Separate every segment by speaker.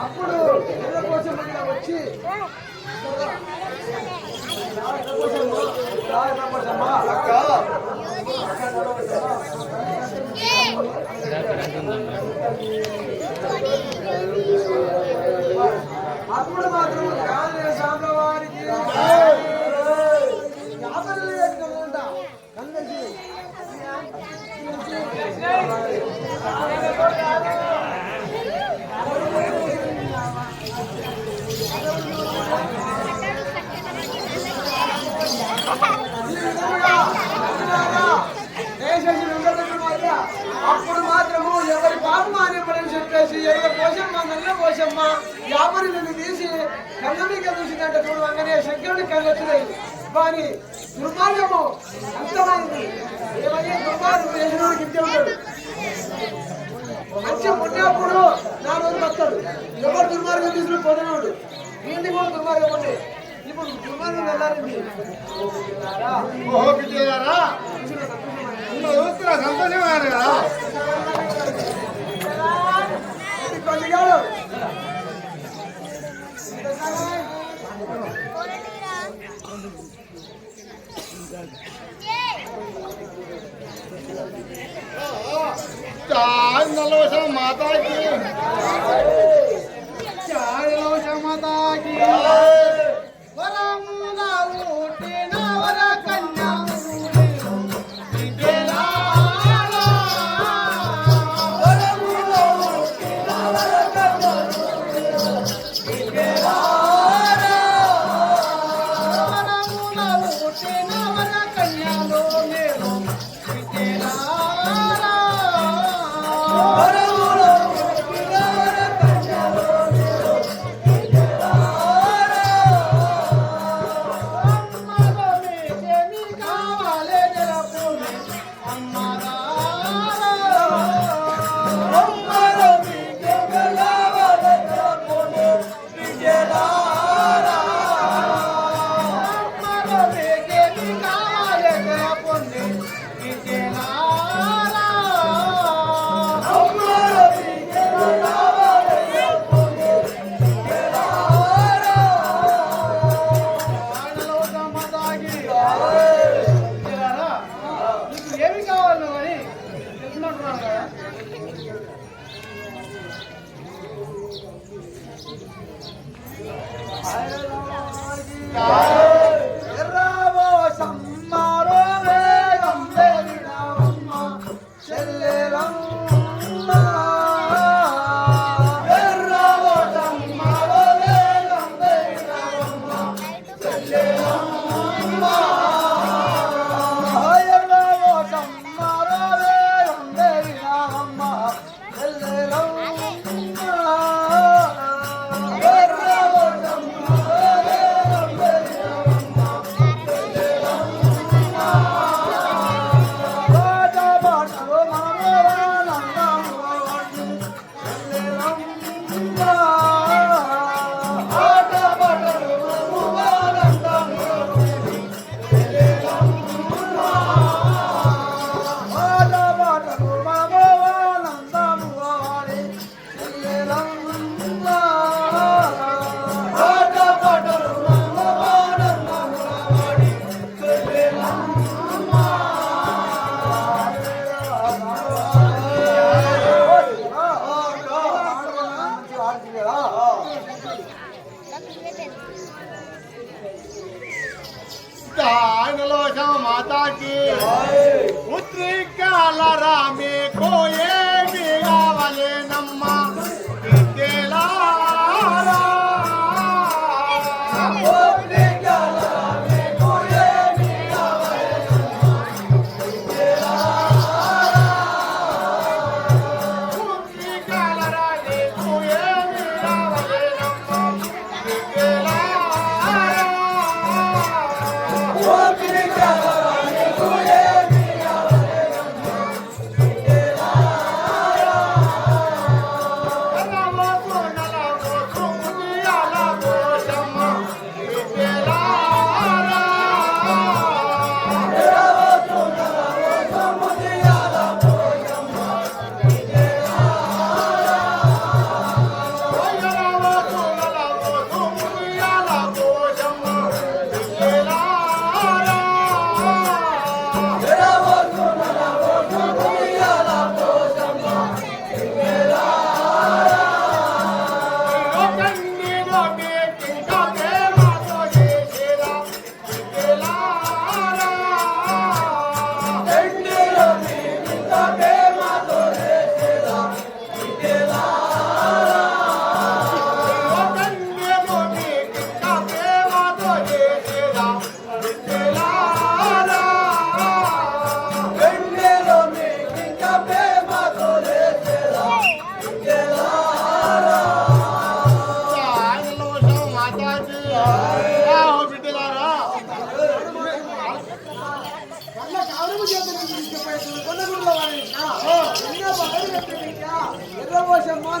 Speaker 1: అప్పుడు వచ్చి అప్పుడు మాత్రం కాదు సాంబవారికి అప్పుడు మాత్రము ఎవరి పాపం అనేపడని చెప్పేసి ఎవరి పోషమ్మ నల్ల పోషమ్మ యాపరి నిన్ను తీసి కళ్ళమిక చూసిందంట చూడు అంగనే శంకరుని కళ్ళొచ్చినాయి కానీ దుర్మార్గము అంతమైంది. ఏమయ్యే? దుర్మార్గం చేసినోడికి ఇంతే ఉంటాడు మంచి పుట్టినప్పుడు నా రోజు వస్తాడు ఎవరు దుర్మార్గం తీసుకుని పోతున్నాడు? వీడిని కూడా దుర్మార్గం ఉండే ఇప్పుడు దుర్మార్గం వెళ్ళాలండి.
Speaker 2: ఓహో
Speaker 1: కొన్ని కాదు.
Speaker 2: चार नलोश माता की Sai,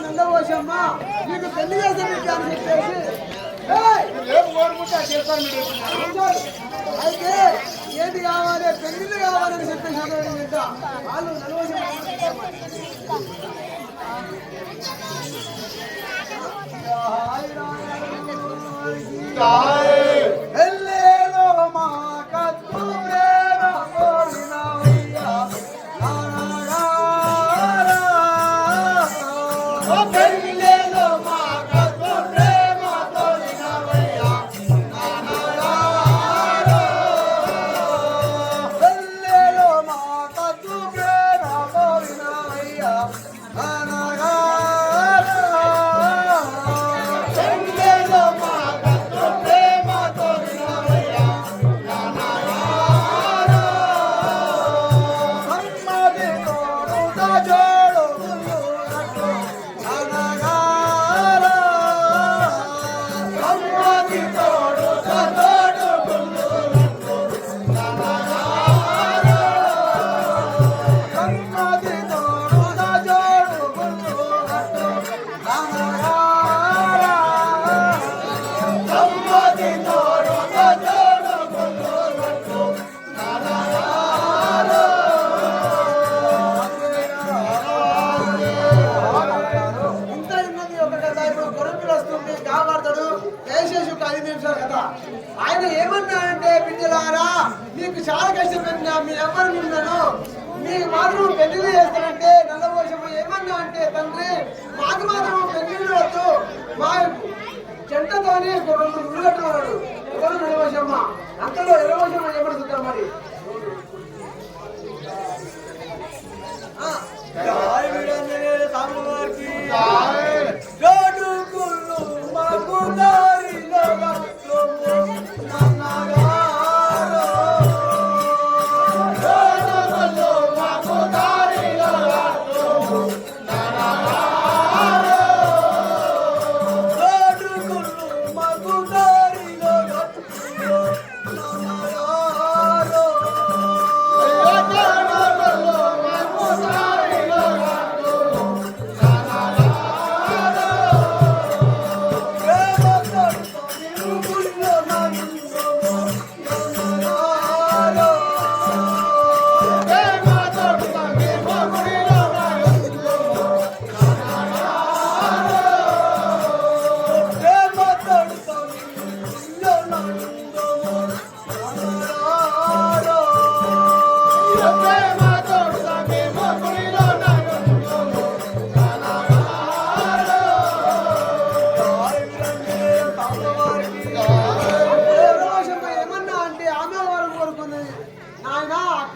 Speaker 2: నందవోషమ్మ నీకు పెళ్ళి చేసి అని చెప్పేసి. అయితే ఏది కావాలి పెళ్ళిళ్ళు కావాలని చెప్పేసి బిడ్డ వాళ్ళు నందవోషమ్మ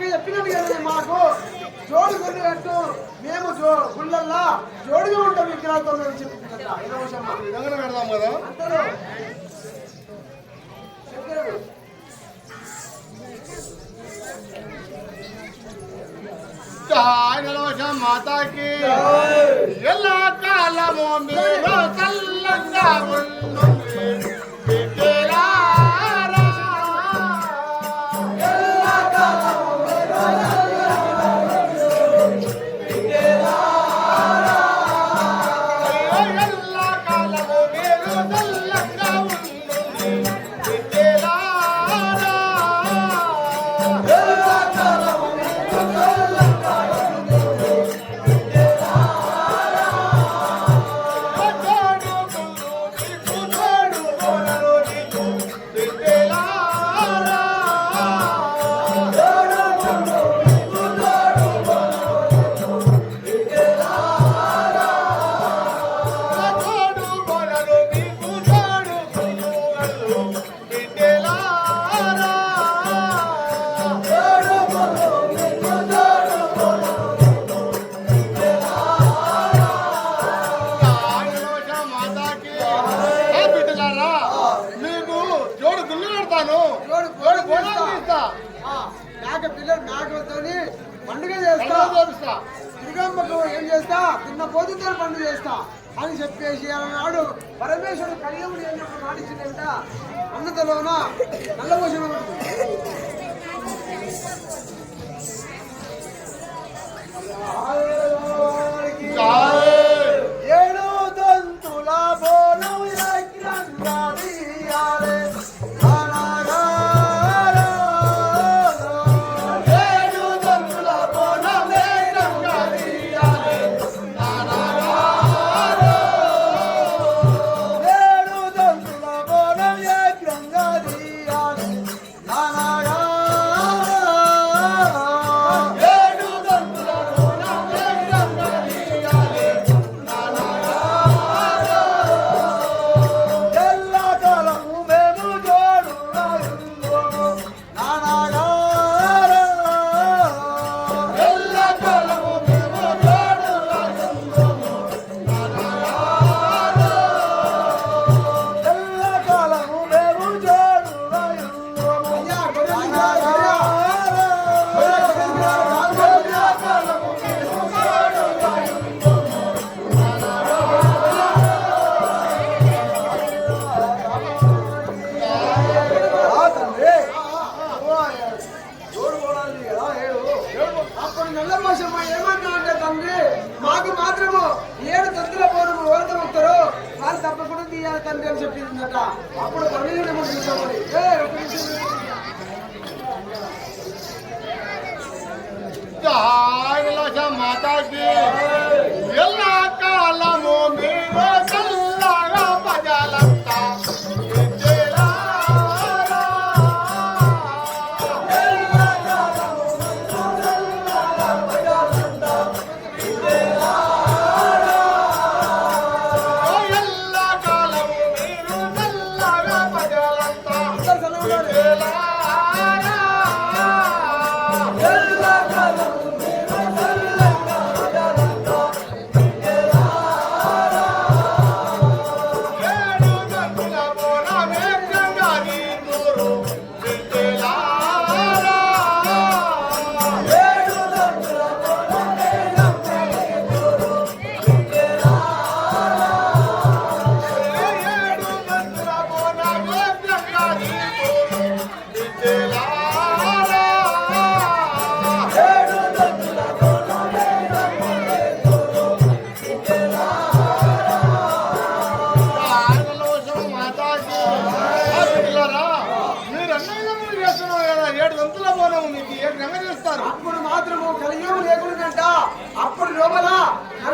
Speaker 2: అక్క చెప్పినది కదా మాకు. జోడు గుండెట్టు మేము జో గుళ్ళల్లా జోడుగా ఉంటాం విగ్రహాలతో మేము
Speaker 3: చెప్పింది పెడదాం కదా? మాతాకి. ఎలా కాలమో మీరు చల్లంగా
Speaker 1: என்ன தருவாங்கன்னா நல்ல விஷயம் ஆறு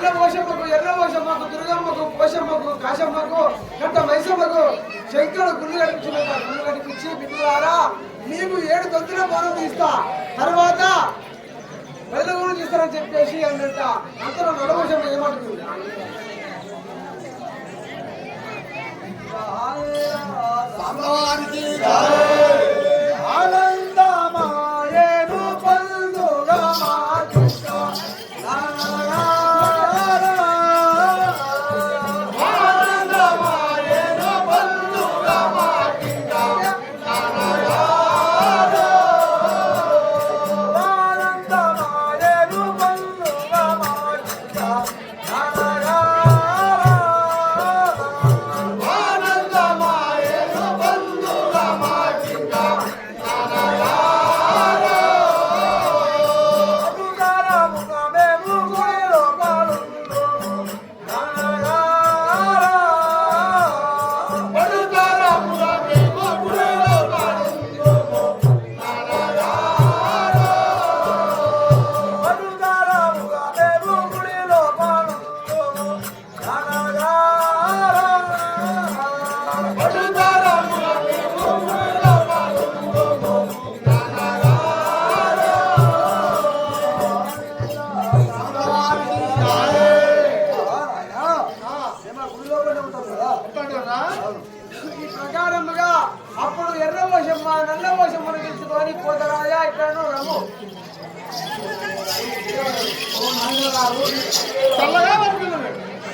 Speaker 1: నల్ల పోషమ్మకు ఎర్ర పోషమ్మకు దుర్గమ్మకు పోషమ్మకు కాశమ్మకు గంట మైసమ్మకు శంకరుడు గుళ్ళు కనిపించిన గుళ్ళు కనిపించి బిడ్డలారా మీకు ఏడు తొత్తుల పనులు తీస్తా. తర్వాత వెలుగులు తీస్తారని చెప్పేసి అన్నట్ట. అంతలో నడవశం ఏమంటుంది?
Speaker 2: అమ్మవారికి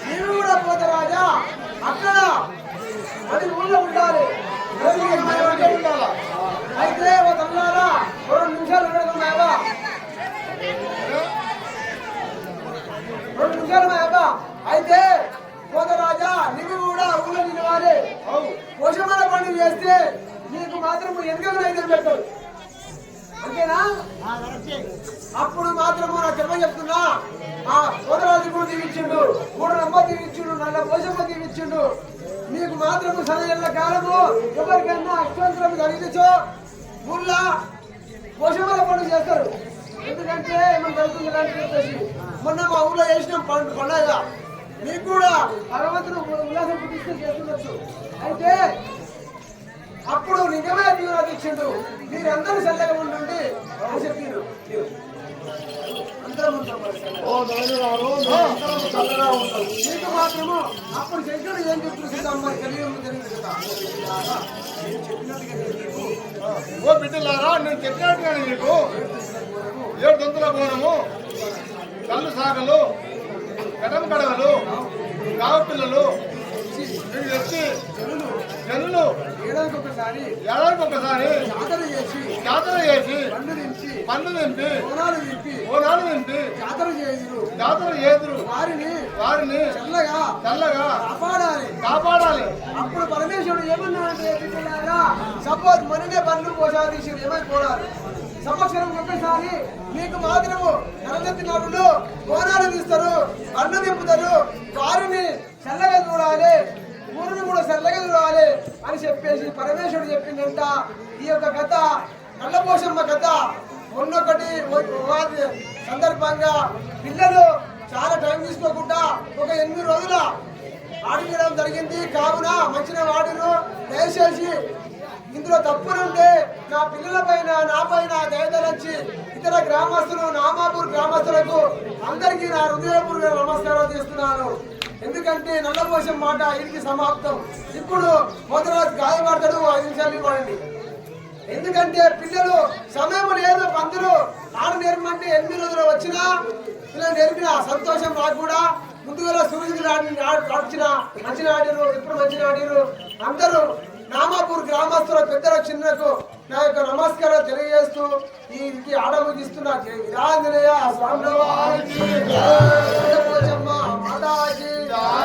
Speaker 1: నీవు కూడా పోతరాజా అక్కడ అది ఊళ్ళో ఉండాలి రోజుకి ఇరవై అయితే ఓ తల్లారా రెండు నిమిషాలు ఉండదున్నాయా రెండు నిమిషాలు మాయబ్బా అయితే పోతరాజా నీకు కూడా ఊళ్ళో నిలవాలి పోషమాల పండుగ చేస్తే నీకు మాత్రం ఎందుకు అయితే పెట్టరు అంతేనా అప్పుడు మాత్రము నా జన్మ చెప్తున్నా. ఆ సోదరాజు దీవించుండు మూడు రమ్మ దీవించుండు నల్ల పోషమ్మ దీవించుండు. మీకు మాత్రము సరైన కాలము ఎవరికైనా అక్షంతరం కలిగించో ఊళ్ళో పోషమల పండుగ చేస్తారు. ఎందుకంటే మనం జరుగుతుంది చెప్పేసి మొన్న మా ఊళ్ళో చేసినాం పండు పండగ. మీకు కూడా భగవంతుడు ఉల్లాసం పుట్టిస్తూ చేస్తుండొచ్చు. అయితే అప్పుడు నిజమే ఇచ్చిండు మీరందరూ చల్లగా ఉండండి అని చెప్పిండు మరి. మీకు మాత్రము అప్పుడు శంకరుడు ఏం చెప్తుంది మరి కలియుగం జరిగింది కదా. చెప్పినట్టుగా
Speaker 2: ఓ బిడ్డలారా నేను చెప్పినట్టుగానే మీకు ఏడు దొంతుల బోనము కళ్ళు సాగలు కడమ కడవలు కావ పిల్లలు ఇవి తెచ్చి
Speaker 1: జనులు ఏడాదికి ఒకసారి
Speaker 2: ఏడాదికి ఒకసారి
Speaker 1: జాతర చేసి
Speaker 2: జాతర చేసి
Speaker 1: పండు దించి
Speaker 2: పండు నింపి
Speaker 1: కోణాలు దింపి
Speaker 2: ఓనాడు నింపి
Speaker 1: జాతర చేయురు
Speaker 2: జాతర చేదురు
Speaker 1: వారిని
Speaker 2: వారిని
Speaker 1: చల్లగా
Speaker 2: చల్లగా
Speaker 1: కాపాడాలి.
Speaker 2: కాపాడాలి.
Speaker 1: అప్పుడు పరమేశ్వరుడు ఏమన్నాడంటే సపోజ్ మననే బండ్లు పోసాదీశారు ఏమైపోవాలి సంవత్సరం ఒకసారి మీకు మాత్రము నలగత్తి నాడులు బోనాలు తీస్తారు కన్ను నింపుతారు. వారిని చల్లగా చూడాలి. ఊరిని కూడా చల్లగా చూడాలి అని చెప్పేసి పరమేశ్వరుడు చెప్పిందంట ఈ యొక్క కథ నల్లపోషమ్మ కథ. మొన్నొకటి సందర్భంగా పిల్లలు చాలా టైం తీసుకోకుండా ఒక ఎనిమిది రోజుల ఆడించడం జరిగింది. కావున మంచిన వాడిను దయచేసి ఇందులో తప్పులుంటే నా పిల్లల పైన నా పైన దయదలచి ఇతర గ్రామస్తులు నామాపూర్ గ్రామస్తులకు అందరికీ నా హృదయపూర్వక నమస్కారం చేస్తున్నాను. ఎందుకంటే నల్లపోషం మాట ఇంటికి సమాప్తం. ఇప్పుడు మొదలరాజు గాయపడతాడు ఐదు నిమిషాలు ఇవ్వండి. ఎందుకంటే పిల్లలు సమయం లేదు పంతులు ఆడ నేర్పమంటే ఎనిమిది రోజులు వచ్చినా పిల్లలు నేర్పిన సంతోషం నాకు కూడా. ముందుగా సూర్యుడు ఆడిచిన మంచిగా ఆడిరు ఇప్పుడు మంచిగా ఆడిరు అందరూ నామాపూర్ గ్రామస్తుల పెద్దల చిన్నకు నా యొక్క నమస్కారం తెలియజేస్తూ ఈ ఆడ ముగిస్తున్నా జై వీరాంజనేయ స్వామి 나의